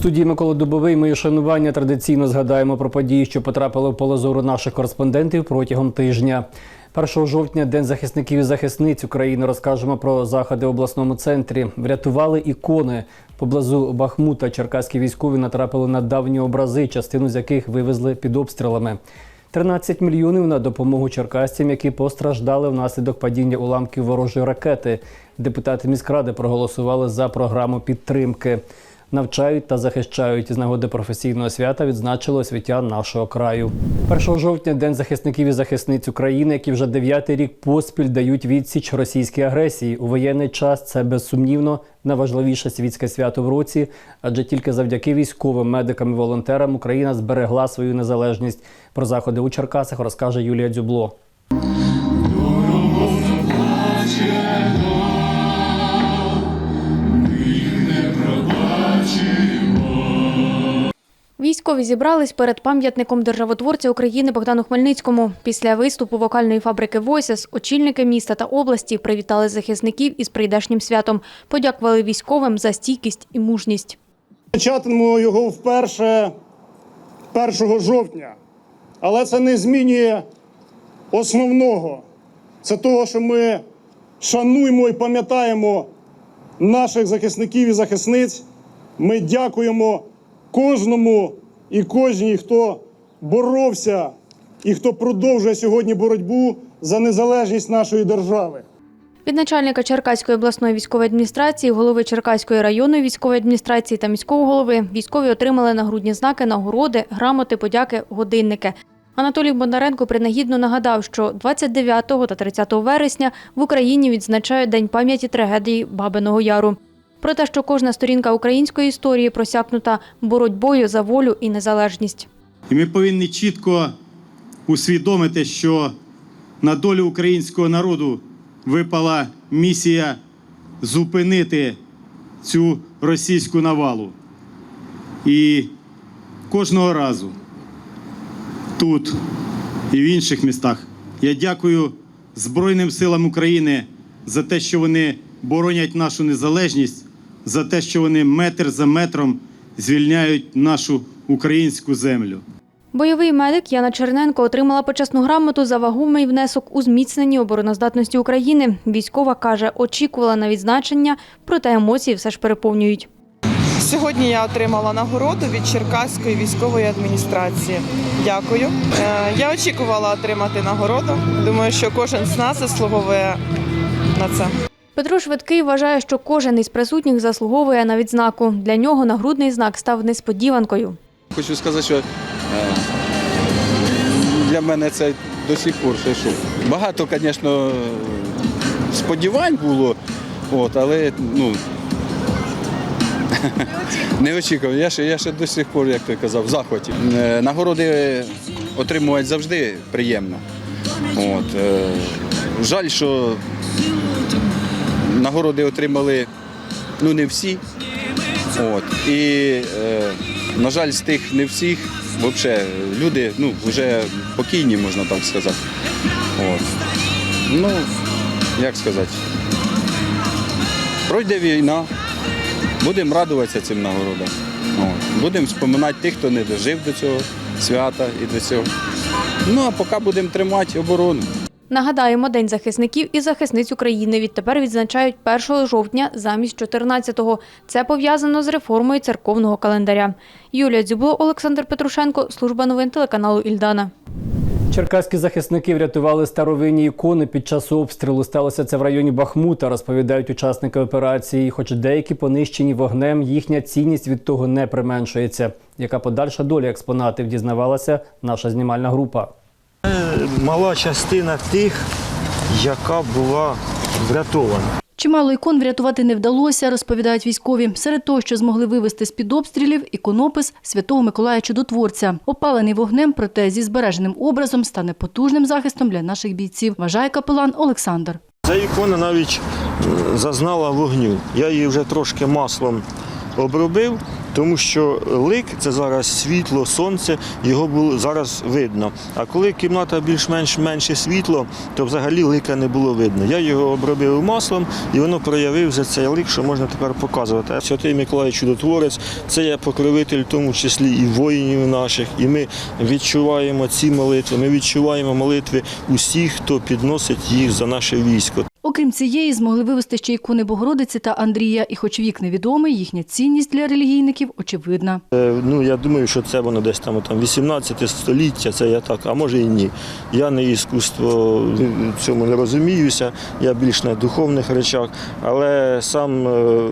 студії Микола Дубовий ми шанування традиційно згадаємо про події, що потрапили в поле зору наших кореспондентів протягом тижня. 1 жовтня, День захисників і захисниць України. Розкажемо про заходи в обласному центрі. Врятували ікони. Поблизу Бахмута черкаські військові натрапили на давні образи, частину з яких вивезли під обстрілами. 13 мільйонів на допомогу черкасцям, які постраждали внаслідок падіння уламків ворожої ракети. Депутати міськради проголосували за програму підтримки. Навчають та захищають з нагоди професійного свята відзначили освітян нашого краю. 1 жовтня День захисників і захисниць України, які вже дев'ятий рік поспіль дають відсіч російській агресії. У воєнний час це безсумнівно найважливіше світське свято в році, адже тільки завдяки військовим, медикам і волонтерам Україна зберегла свою незалежність. Про заходи у Черкасах розкаже Юлія Дзюбло. Військові зібрались перед пам'ятником державотворця України Богдану Хмельницькому. Після виступу вокальної фабрики «Войсес» очільники міста та області привітали захисників із прийдешнім святом. Подякували військовим за стійкість і мужність. Початимемо його вперше 1 жовтня. Але це не змінює основного. Це того, що ми шануємо і пам'ятаємо наших захисників і захисниць. Ми дякуємо кожному і кожній, хто боровся і хто продовжує сьогодні боротьбу за незалежність нашої держави. Від начальника Черкаської обласної військової адміністрації, голови Черкаської районної військової адміністрації та міського голови військові отримали нагрудні знаки, нагороди, грамоти, подяки, годинники. Анатолій Бондаренко принагідно нагадав, що 29 та 30 вересня в Україні відзначають День пам'яті трагедії Бабиного Яру. Про те, що кожна сторінка української історії просякнута боротьбою за волю і незалежність. І ми повинні чітко усвідомити, що на долю українського народу випала місія зупинити цю російську навалу. І кожного разу тут і в інших містах я дякую Збройним силам України за те, що вони боронять нашу незалежність, за те, що вони метр за метром звільняють нашу українську землю. Бойовий медик Яна Черненко отримала почесну грамоту за вагомий внесок у зміцненні обороноздатності України. Військова каже, очікувала на відзначення, проте емоції все ж переповнюють. Сьогодні я отримала нагороду від Черкаської військової адміністрації. Дякую. Е, Я очікувала отримати нагороду. Думаю, що кожен з нас заслуговує на це. Петро Швидкий вважає, що кожен із присутніх заслуговує на відзнаку. Для нього нагрудний знак став несподіванкою. Хочу сказати, що е, для мене це до сих пор ще що. Багато, звісно, сподівань було, от, але ну, не очікував. Я ще, я ще до сих пор, як ти казав, в захваті. Е, Нагороди отримувати завжди приємно. От, е, жаль, що нагороди отримали ну, не всі. От. І, е, на жаль, з тих не всіх, взагалі, люди ну, вже покійні, можна так сказати. От. Ну, як сказати, пройде війна, будемо радуватися цим нагородам. От. Будемо споминати тих, хто не дожив до цього свята і до цього. Ну, а поки будемо тримати оборону. Нагадаємо, День захисників і захисниць України відтепер відзначають 1 жовтня замість 14-го. Це пов'язано з реформою церковного календаря. Юлія Дзюбло, Олександр Петрушенко, служба новин телеканалу Ільдана. Черкаські захисники врятували старовинні ікони під час обстрілу. Сталося це в районі Бахмута, розповідають учасники операції. Хоч деякі понищені вогнем, їхня цінність від того не применшується. Яка подальша доля експонатів дізнавалася наша знімальна група. Мала частина тих, яка була врятована. Чимало ікон врятувати не вдалося, розповідають військові. Серед того, що змогли вивезти з під обстрілів, іконопис святого Миколая Чудотворця. Опалений вогнем, проте зі збереженим образом стане потужним захистом для наших бійців, вважає капелан Олександр. Ця ікона навіть е, зазнала вогню. Я її вже трошки маслом обробив Тому що лик це зараз світло, сонце, його було зараз видно. А коли кімната більш-менш менше світло, то взагалі лика не було видно. Я його обробив маслом і воно проявився цей лик, що можна тепер показувати. А Святий Миколай Чудотворець це є покровитель, в тому числі і воїнів наших. І ми відчуваємо ці молитви. Ми відчуваємо молитви усіх, хто підносить їх за наше військо. Окрім цієї, змогли вивезти ще ікони Богородиці та Андрія. І хоч вік невідомий, їхня цінність для релігійників очевидна. Е, Ну, я думаю, що це воно десь там, там 18 століття, це я так, а може і ні. Я не іскусство в цьому не розуміюся, я більш на духовних речах, але сам, е, е,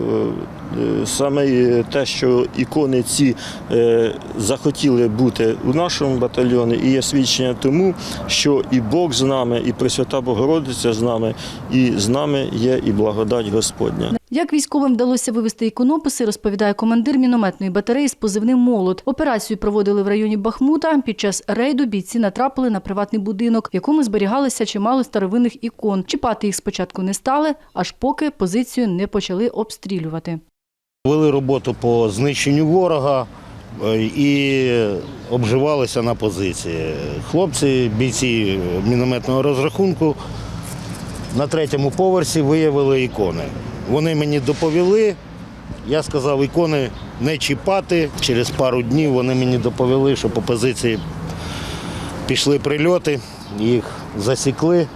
саме те, що ікони ці е, захотіли бути у нашому батальйоні, і є свідчення тому, що і Бог з нами, і Пресвята Богородиця з нами, і з нами є і благодать Господня. Як військовим вдалося вивезти іконописи, розповідає командир мінометної батареї з позивним Молот. Операцію проводили в районі Бахмута. Під час рейду бійці натрапили на приватний будинок, в якому зберігалося чимало старовинних ікон. Чіпати їх спочатку не стали, аж поки позицію не почали обстрілювати. Вели роботу по знищенню ворога е, і обживалися на позиції. Хлопці, бійці мінометного розрахунку, на третьому поверсі виявили ікони. Вони мені доповіли. Я сказав, ікони не чіпати. Через пару днів вони мені доповіли, що по позиції пішли прильоти, їх засікли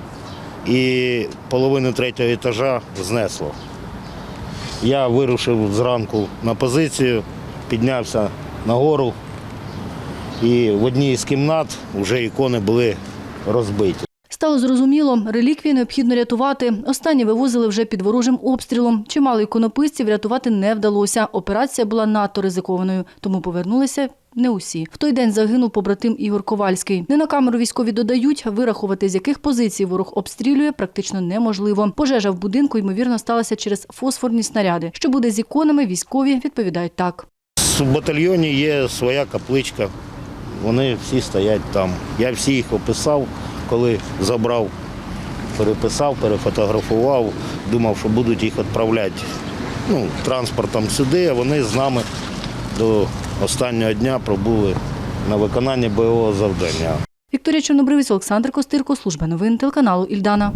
і половину третього етажа знесло. Я вирушив зранку на позицію, піднявся нагору, і в одній з кімнат вже ікони були розбиті. Стало зрозуміло, реліквії необхідно рятувати. Останні вивозили вже під ворожим обстрілом. Чимало іконописців рятувати не вдалося. Операція була надто ризикованою, тому повернулися не усі. В той день загинув побратим Ігор Ковальський. Не на камеру військові додають, вирахувати, з яких позицій ворог обстрілює, практично неможливо. Пожежа в будинку, ймовірно, сталася через фосфорні снаряди. Що буде з іконами, військові відповідають так. В батальйоні є своя капличка. Вони всі стоять там. Я всі їх описав, коли забрав, переписав, перефотографував, думав, що будуть їх відправляти ну, транспортом сюди, а вони з нами до останнього дня пробули на виконанні бойового завдання. Вікторія Чорнобривець, Олександр Костирко, служба новин телеканалу Ільдана.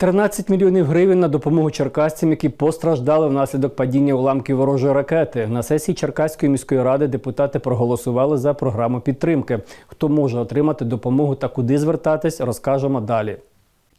13 мільйонів гривень на допомогу черкасцям, які постраждали внаслідок падіння уламків ворожої ракети. На сесії Черкаської міської ради депутати проголосували за програму підтримки. Хто може отримати допомогу та куди звертатись, розкажемо далі.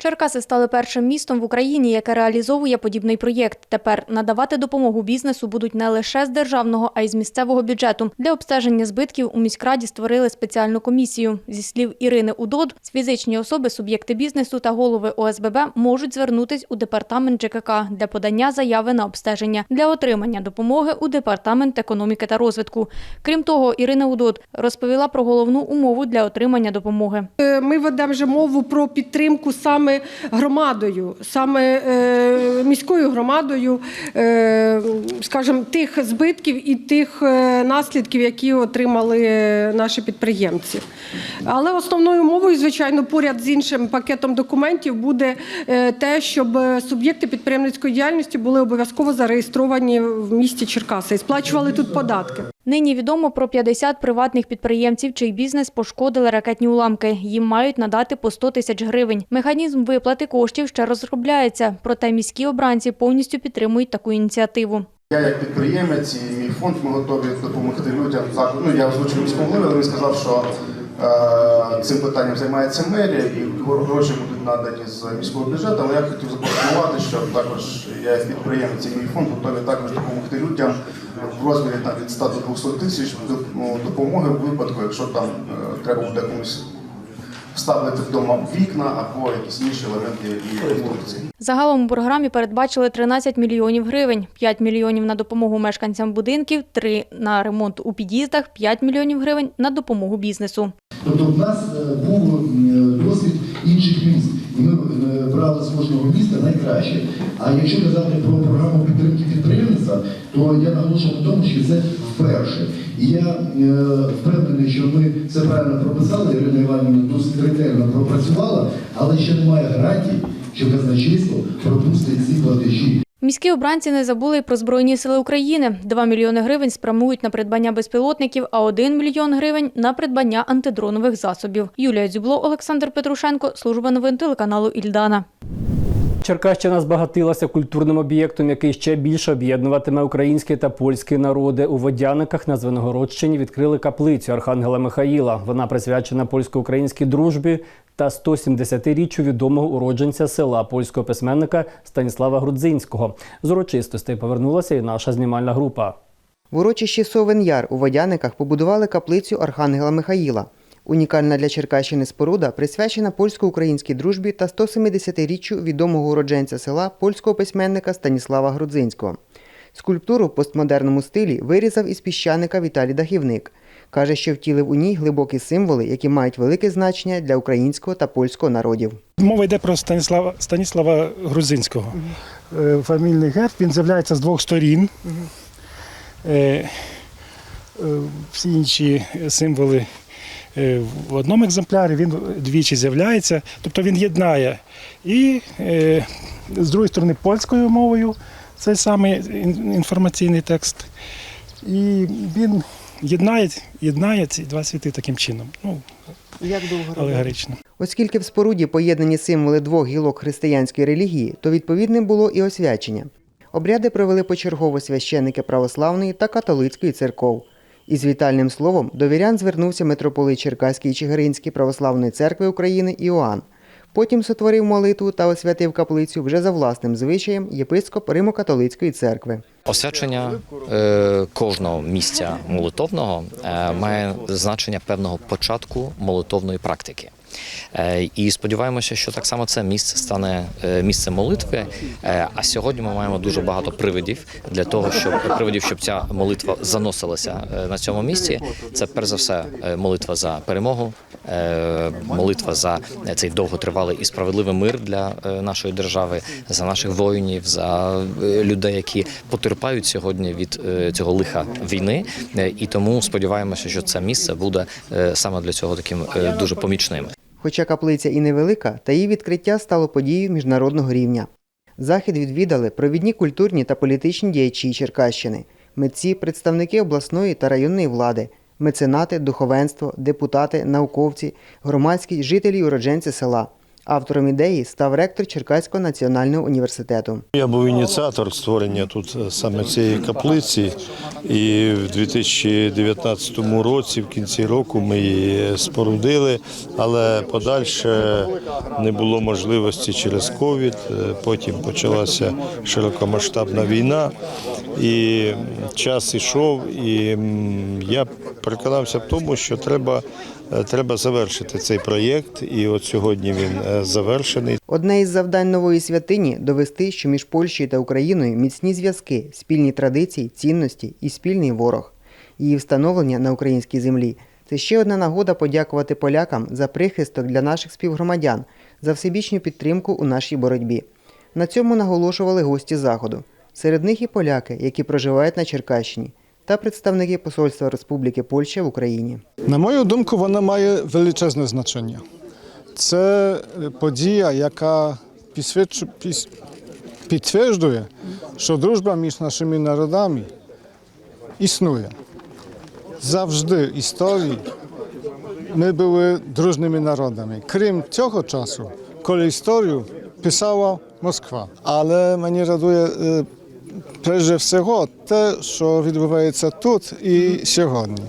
Черкаси стали першим містом в Україні, яке реалізовує подібний проєкт. Тепер надавати допомогу бізнесу будуть не лише з державного, а й з місцевого бюджету. Для обстеження збитків у міськраді створили спеціальну комісію. Зі слів Ірини Удод, фізичні особи, суб'єкти бізнесу та голови ОСББ можуть звернутись у департамент ЖКК для подання заяви на обстеження для отримання допомоги у департамент економіки та розвитку. Крім того, Ірина Удод розповіла про головну умову для отримання допомоги. Е, Ми ведемо вже мову про підтримку саме громадою, саме е, міською громадою, е, скажімо, тих збитків і тих е, наслідків, які отримали наші підприємці. Але основною мовою, звичайно, поряд з іншим пакетом документів буде те, щоб суб'єкти підприємницької діяльності були обов'язково зареєстровані в місті Черкаси і сплачували тут податки. Нині відомо про 50 приватних підприємців, чий бізнес пошкодили ракетні уламки. Їм мають надати по 100 тисяч гривень. Механізм виплати коштів ще розробляється, проте міські обранці повністю підтримують таку ініціативу. Я як підприємець і мій фонд ми готові допомогти людям. Ну я озвучив міському голові, але він сказав, що цим питанням займається мерія і гроші будуть надані з міського бюджету. Але я хотів запропонувати, що також я як підприємець і мій фонд готові також допомогти людям в розмірі там, від 100 до 200 тисяч ну, допомоги в випадку, якщо там е, треба буде комусь вставити вдома вікна або якісь інші елементи і конструкції. Загалом у програмі передбачили 13 мільйонів гривень, 5 мільйонів на допомогу мешканцям будинків, 3 на ремонт у під'їздах, 5 мільйонів гривень на допомогу бізнесу. Тобто в нас е, був е, досвід інших міст, і ми е, брали з кожного міста найкраще. А якщо казати про програму підтримки підприємництва, то я наголошую на тому, що це вперше. І я е, впевнений, що ми це правильно прописали, Ірина Іванівна досить ретельно пропрацювала, але ще немає гарантій, що казначейство пропустить ці платежі. Міські обранці не забули й про Збройні сили України. 2 мільйони гривень спрямують на придбання безпілотників, а 1 мільйон гривень на придбання антидронових засобів. Юлія Дзюбло, Олександр Петрушенко, служба новин телеканалу Ільдана. Черкащина збагатилася культурним об'єктом, який ще більше об'єднуватиме українські та польські народи. У Водяниках на Звенигородщині відкрили каплицю Архангела Михаїла. Вона присвячена польсько-українській дружбі та 170-річчю відомого уродженця села польського письменника Станіслава Грудзинського. З урочистостей повернулася і наша знімальна група. В урочищі Совен Яр у Водяниках побудували каплицю Архангела Михаїла. Унікальна для Черкащини споруда присвячена польсько-українській дружбі та 170-річчю відомого уродженця села польського письменника Станіслава Грудзинського. Скульптуру в постмодерному стилі вирізав із піщаника Віталій Дахівник. Каже, що втілив у ній глибокі символи, які мають велике значення для українського та польського народів. Мова йде про Станіслава, Станіслава Грузинського. Е, Фамільний герб він з'являється з двох сторін. Е, е, Всі інші символи в одному екземплярі, він двічі з'являється. Тобто він єднає і е, з другої сторони польською мовою цей самий інформаційний текст. І він єднає, єднає ці два світи таким чином. Ну, Як довго алегорично. Оскільки в споруді поєднані символи двох гілок християнської релігії, то відповідним було і освячення. Обряди провели почергово священники православної та католицької церков. Із вітальним словом до вірян звернувся митрополит Черкаської і Чигиринської православної церкви України Іоанн. Потім сотворив молитву та освятив каплицю вже за власним звичаєм єпископ Римо-католицької церкви. Освячення е, кожного місця молитовного е, має значення певного початку молитовної практики. Е, І сподіваємося, що так само це місце стане е, місцем молитви. Е, А сьогодні ми маємо дуже багато привидів для того, щоб привидів, щоб ця молитва заносилася на цьому місці. Це перш за все молитва за перемогу, молитва за цей довготривалий і справедливий мир для нашої держави, за наших воїнів, за людей, які потерпають сьогодні від цього лиха війни. І тому сподіваємося, що це місце буде саме для цього таким дуже помічним. Хоча каплиця і невелика, та її відкриття стало подією міжнародного рівня. Захід відвідали провідні культурні та політичні діячі Черкащини, митці, представники обласної та районної влади, меценати, духовенство, депутати, науковці, громадські жителі і уродженці села. Автором ідеї став ректор Черкаського національного університету. Я був ініціатор створення тут е, саме цієї каплиці, і в 2019 році, в кінці року, ми її спорудили, але подальше не було можливості через ковід. Е, Потім почалася широкомасштабна війна, і час ішов, і я переконався в тому, що треба, треба завершити цей проєкт, і от сьогодні він е, завершений. Одне із завдань нової святині довести, що між Польщею та Україною міцні зв'язки, спільні традиції, цінності і спільний ворог. Її встановлення на українській землі це ще одна нагода подякувати полякам за прихисток для наших співгромадян, за всебічну підтримку у нашій боротьбі. На цьому наголошували гості заходу. Серед них і поляки, які проживають на Черкащині, та представники Посольства Республіки Польща в Україні. На мою думку, вона має величезне значення. Це е, подія, яка підтверджує, що дружба між нашими народами існує. Завжди в історії ми були дружними народами. Крім цього часу, коли історію писала Москва. Але мені радує е, перше всього те, що відбувається тут і сьогодні.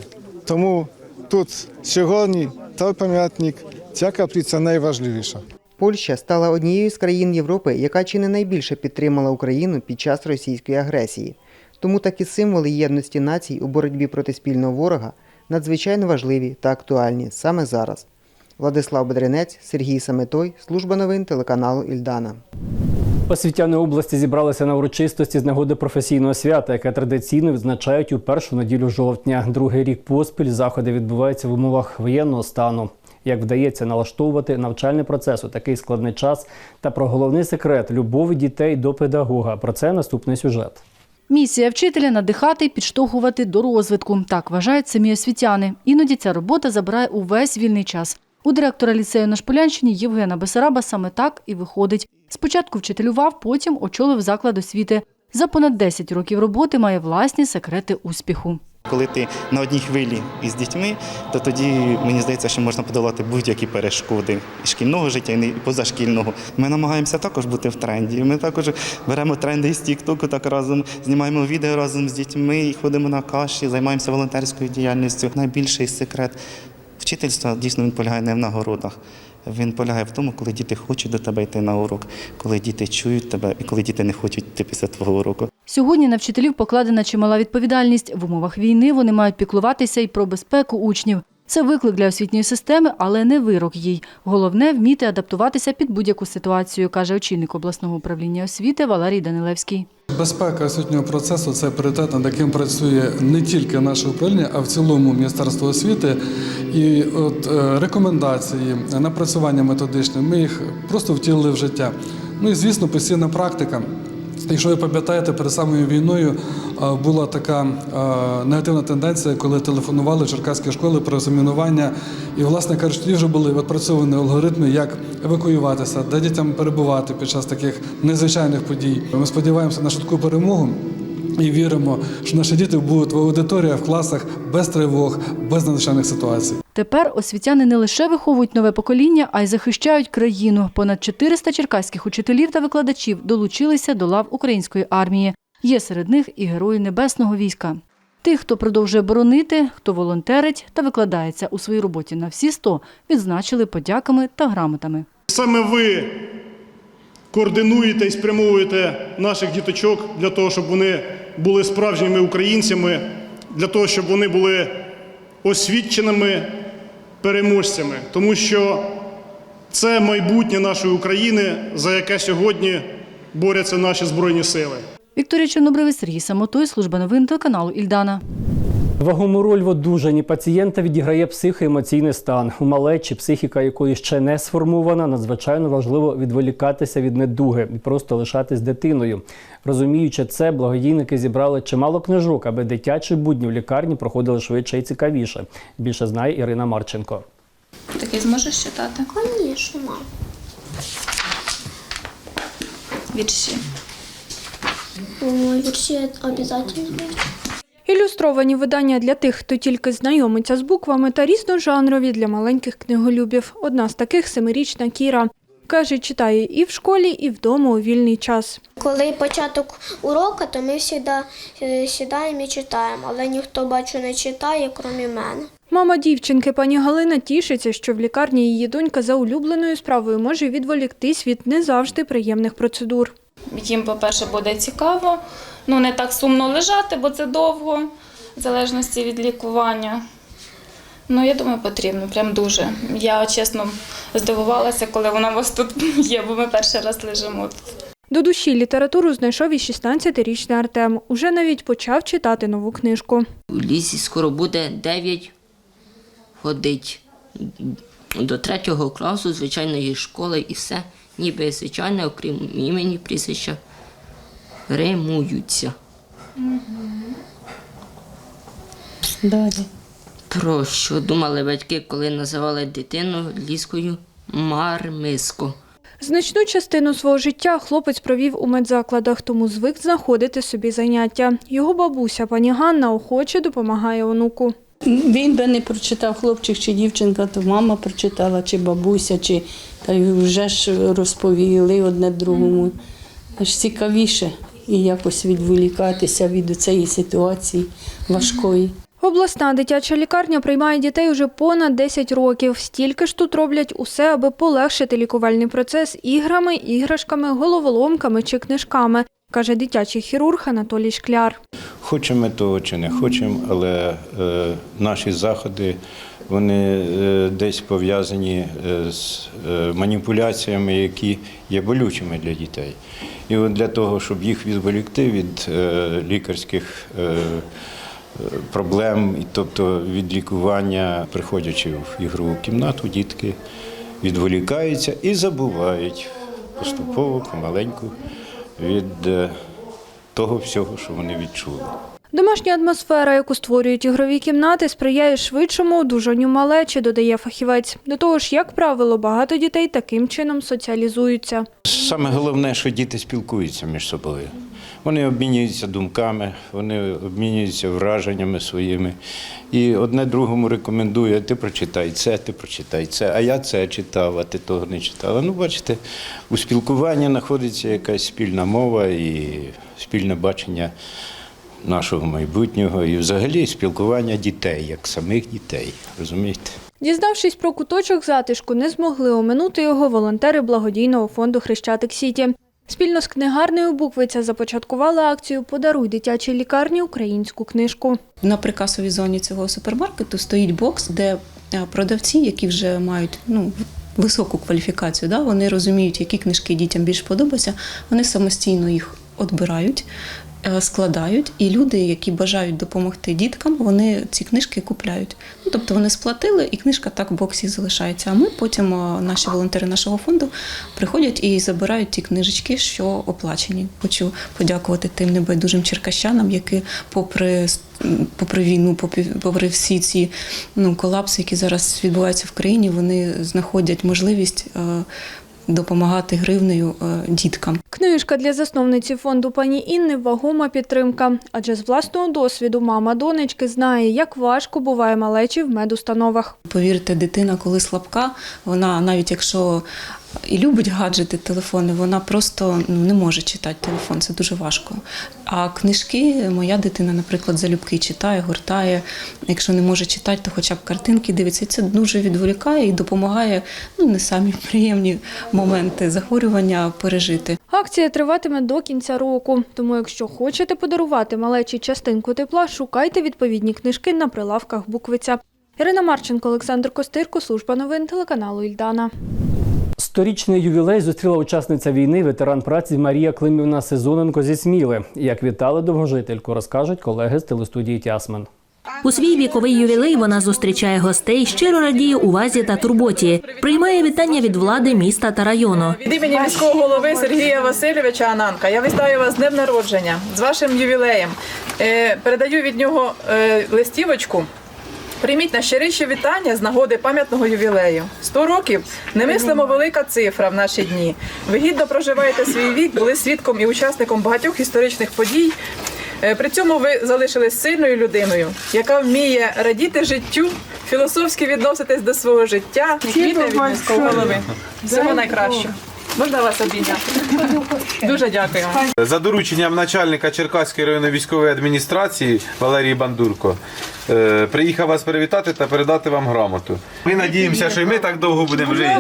Тому тут сьогодні той пам'ятник, ця каплиця найважливіша. Польща стала однією з країн Європи, яка чи не найбільше підтримала Україну під час російської агресії. Тому такі символи єдності націй у боротьбі проти спільного ворога надзвичайно важливі та актуальні саме зараз. Владислав Бедренець, Сергій Саметой, служба новин телеканалу Ільдана. Освітяни області зібралися на урочистості з нагоди професійного свята, яке традиційно відзначають у першу неділю жовтня. Другий рік поспіль заходи відбуваються в умовах воєнного стану. Як вдається налаштовувати навчальний процес у такий складний час та про головний секрет любові дітей до педагога. Про це наступний сюжет. Місія вчителя надихати і підштовхувати до розвитку. Так вважають самі освітяни. Іноді ця робота забирає увесь вільний час. У директора ліцею на Шполянщині Євгена Бесараба саме так і виходить. Спочатку вчителював, потім очолив заклад освіти. За понад 10 років роботи має власні секрети успіху. Коли ти на одній хвилі із дітьми, то тоді мені здається, що можна подолати будь-які перешкоди і шкільного життя, і позашкільного. Ми намагаємося також бути в тренді. Ми також беремо тренди із Тіктоку, так разом знімаємо відео разом з дітьми, ходимо на каші, займаємося волонтерською діяльністю. Найбільший секрет вчительства дійсно він полягає не в нагородах. Він полягає в тому, коли діти хочуть до тебе йти на урок, коли діти чують тебе і коли діти не хочуть йти після твого уроку. Сьогодні на вчителів покладена чимала відповідальність. В умовах війни вони мають піклуватися і про безпеку учнів. Це виклик для освітньої системи, але не вирок їй. Головне вміти адаптуватися під будь-яку ситуацію, каже очільник обласного управління освіти Валерій Данилевський. Безпека освітнього процесу це пріоритет, над яким працює не тільки наше управління, а в цілому Міністерство освіти. І от е, рекомендації, напрацювання методичне, ми їх просто втілили в життя. Ну і звісно, постійна практика. Якщо ви пам'ятаєте, перед самою війною е, була така е, негативна тенденція, коли телефонували черкаські школи про замінування. І, власне кажучи, тоді вже були відпрацьовані алгоритми, як евакуюватися, де дітям перебувати під час таких незвичайних подій. Ми сподіваємося на швидку перемогу. І віримо, що наші діти будуть в аудиторіях, в класах без тривог, без надзвичайних ситуацій. Тепер освітяни не лише виховують нове покоління, а й захищають країну. Понад 400 черкаських учителів та викладачів долучилися до лав української армії. Є серед них і герої небесного війська. Тих, хто продовжує боронити, хто волонтерить та викладається у своїй роботі на всі 100, відзначили подяками та грамотами. Саме ви координуєте і спрямовуєте наших діточок для того, щоб вони були справжніми українцями, для того, щоб вони були освіченими переможцями. Тому що це майбутнє нашої України, за яке сьогодні борються наші збройні сили. Вікторія Чорнобривець, Сергій Самотой, служба новин телеканалу Ільдана. Вагому роль в одужанні пацієнта відіграє психоемоційний стан. У малечі, психіка якої ще не сформована, надзвичайно важливо відволікатися від недуги і просто лишатись дитиною. Розуміючи це, благодійники зібрали чимало книжок, аби дитячі будні в лікарні проходили швидше і цікавіше. Більше знає Ірина Марченко. Таке зможеш читати? Звісно, мам. Вірші. Вірші обов'язково. Ілюстровані видання для тих, хто тільки знайомиться з буквами та різножанрові для маленьких книголюбів. Одна з таких семирічна Кіра. Каже, читає і в школі, і вдома у вільний час. Коли початок уроку, то ми завжди е, сідаємо і читаємо, але ніхто бачу не читає, крім мене. Мама дівчинки пані Галина тішиться, що в лікарні її донька за улюбленою справою може відволіктись від не завжди приємних процедур. Їм, по-перше, буде цікаво, ну не так сумно лежати, бо це довго, в залежності від лікування. Ну, я думаю, потрібно, прям дуже. Я чесно здивувалася, коли вона у вас тут є, бо ми перший раз лежимо тут. До душі літературу знайшов і 16-річний Артем. Уже навіть почав читати нову книжку. У лісі скоро буде 9 ходить до третього класу звичайної школи і все, ніби звичайне, окрім імені, прізвища, римуються. Далі. Про що думали батьки, коли називали дитину ліскою мармиско. Значну частину свого життя хлопець провів у медзакладах, тому звик знаходити собі заняття. Його бабуся, пані Ганна, охоче допомагає онуку. Він би не прочитав хлопчик чи дівчинка, то мама прочитала, чи бабуся, чи та й вже ж розповіли одне другому. Аж цікавіше і якось відволікатися від цієї ситуації важкої. Обласна дитяча лікарня приймає дітей уже понад 10 років. Стільки ж тут роблять усе, аби полегшити лікувальний процес іграми, іграшками, головоломками чи книжками, каже дитячий хірург Анатолій Шкляр. Хочемо ми того чи не хочемо, але е, наші заходи вони е, десь пов'язані е, з е, маніпуляціями, які є болючими для дітей. І от для того, щоб їх відволікти від е, лікарських е, проблем, тобто від лікування, приходячи в ігрову кімнату, дітки відволікаються і забувають поступово, помаленьку від е, того всього, що вони відчули. Домашня атмосфера, яку створюють ігрові кімнати, сприяє швидшому одужанню малечі, додає фахівець. До того ж, як правило, багато дітей таким чином соціалізуються. Саме головне, що діти спілкуються між собою. Вони обмінюються думками, вони обмінюються враженнями своїми. І одне другому рекомендує, ти прочитай це, ти прочитай це, а я це читав, а ти того не читав. Ну, бачите, у спілкуванні знаходиться якась спільна мова і спільне бачення нашого майбутнього, і взагалі спілкування дітей, як самих дітей. Розумієте? Дізнавшись про куточок затишку, не змогли оминути його волонтери благодійного фонду Хрещатик Сіті. Спільно з книгарнею Буквиця започаткували акцію Подаруй дитячій лікарні українську книжку. На прикасовій зоні цього супермаркету стоїть бокс, де е, продавці, які вже мають ну, високу кваліфікацію, да, вони розуміють, які книжки дітям більш подобаються, вони самостійно їх відбирають, е, складають, і люди, які бажають допомогти діткам, вони ці книжки купляють. Ну, тобто вони сплатили, і книжка так в боксі залишається. А ми потім, е, наші волонтери нашого фонду, приходять і забирають ті книжечки, що оплачені. Хочу подякувати тим небайдужим черкащанам, які, попри попри війну, попри, попри всі ці ну, колапси, які зараз відбуваються в країні, вони знаходять можливість е, допомагати гривнею е, діткам. Книжка для засновниці фонду пані Інни вагома підтримка. Адже з власного досвіду мама донечки знає, як важко буває малечі в медустановах. Повірте, дитина, коли слабка, вона навіть якщо і любить гаджети, телефони, вона просто ну, не може читати телефон, це дуже важко. А книжки моя дитина, наприклад, залюбки читає, гортає. Якщо не може читати, то хоча б картинки дивиться. І це дуже відволікає і допомагає ну, не самі приємні моменти захворювання пережити. Акція триватиме до кінця року. Тому, якщо хочете подарувати малечі частинку тепла, шукайте відповідні книжки на прилавках Буквиця. Ірина Марченко, Олександр Костирко, служба новин телеканалу Ільдана. Сторічний ювілей зустріла учасниця війни, ветеран праці Марія Климівна Сезоненко зі Сміли. Як вітали довгожительку, розкажуть колеги з телестудії Тясмен. У свій віковий ювілей вона зустрічає гостей, щиро радіє увазі та турботі. Приймає вітання від влади міста та району. Від імені міського голови Сергія Васильовича Ананка я вітаю вас з днем народження, з вашим ювілеєм. Е, Передаю від нього е, листівочку. Прийміть найщиріші вітання з нагоди пам'ятного ювілею. 100 років немислимо велика цифра в наші дні. Ви гідно проживаєте свій вік, були свідком і учасником багатьох історичних подій. Е, При цьому ви залишились сильною людиною, яка вміє радіти життю, філософськи відноситись до свого життя. Квіти від міського голови. Всього найкращого. Можна вас обійняти? Дуже дякую. За дорученням начальника Черкаської районної військової адміністрації Валерії Бандурко е, приїхав вас привітати та передати вам грамоту. Ми надіємося, що і ми так довго будемо жити.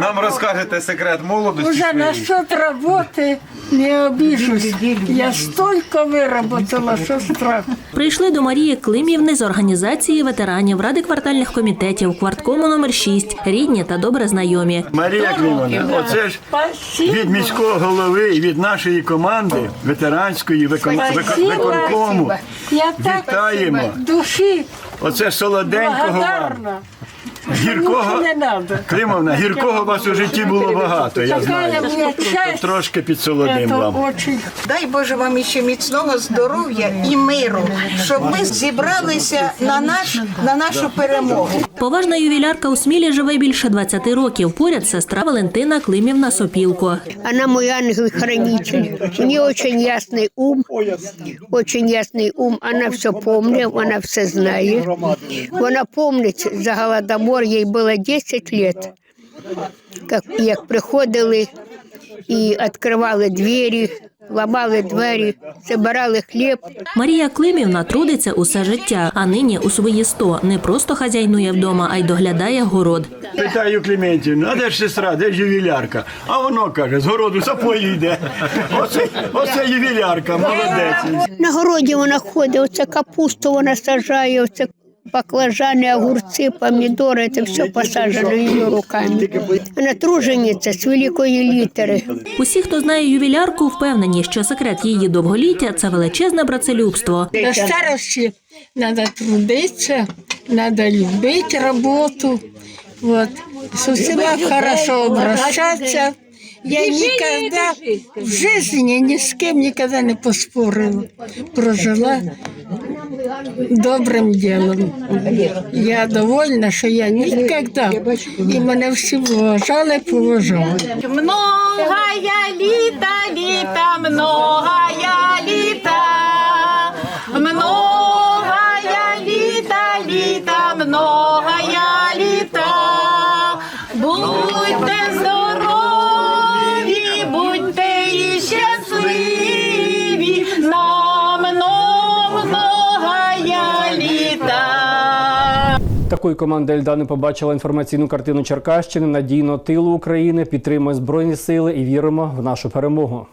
Нам розкажете секрет молодості. Уже своєї. насчет работы не обижусь. Я столько выработала, что страх. Прийшли до Марії Климівни з організації ветеранів Ради квартальних комітетів, кварткому номер 6 рідні та добре знайомі. Марія Климовна, оце ж від міського голови і від нашої команди ветеранської викон... викон- Спасибо. виконкому. Я так Вітаємо. Душі Оце солоденького вам. благодарна. Гіркого Нічого не надо. Климовна, гіркого у вас у житті було багато, я Така знаю. мені честь. Трошки підсолодим Это вам. очень. Дай Боже вам іще міцного здоров'я і миру, щоб ми зібралися на наш на нашу перемогу. Поважна ювілярка у Смілі живе більше 20 років. Поряд сестра Валентина Климівна Сопілко. Она мой ангел-хранитель. У нее очень ясный ум, очень ясный ум. Она все помнит, она все знает. Она помнит за Голодомор, ей было 10 лет. Как, як приходили і відкривали двері, ламали двері, забирали хліб. Марія Климівна трудиться усе життя, а нині у свої 100 не просто хазяйнує вдома, а й доглядає город. Питаю Клементівну, а де ж сестра, де ж ювілярка? А воно каже, з городу сапою йде. Оце, оце ювілярка, молодець. На городі вона ходить, оце капусту вона сажає, оце баклажани, огурці, помідори, це все посаджено її руками. Вона тружениця з великої літери. Усі, хто знає ювілярку, впевнені, що секрет її довголіття це величезне працелюбство. До старости надо трудиться, надо любить работу. Вот. С усіма хорошо обращаться Я никогда в жизни ни с кем никогда не поспорила. Прожила добрим ділом. Я довольна, що я ніколи, і мене всі вважали, поважали. Многая літа, літа, много літа, літа. Команда Ельдани побачила інформаційну картину Черкащини надійно тилу України, підтримує збройні сили і віримо в нашу перемогу.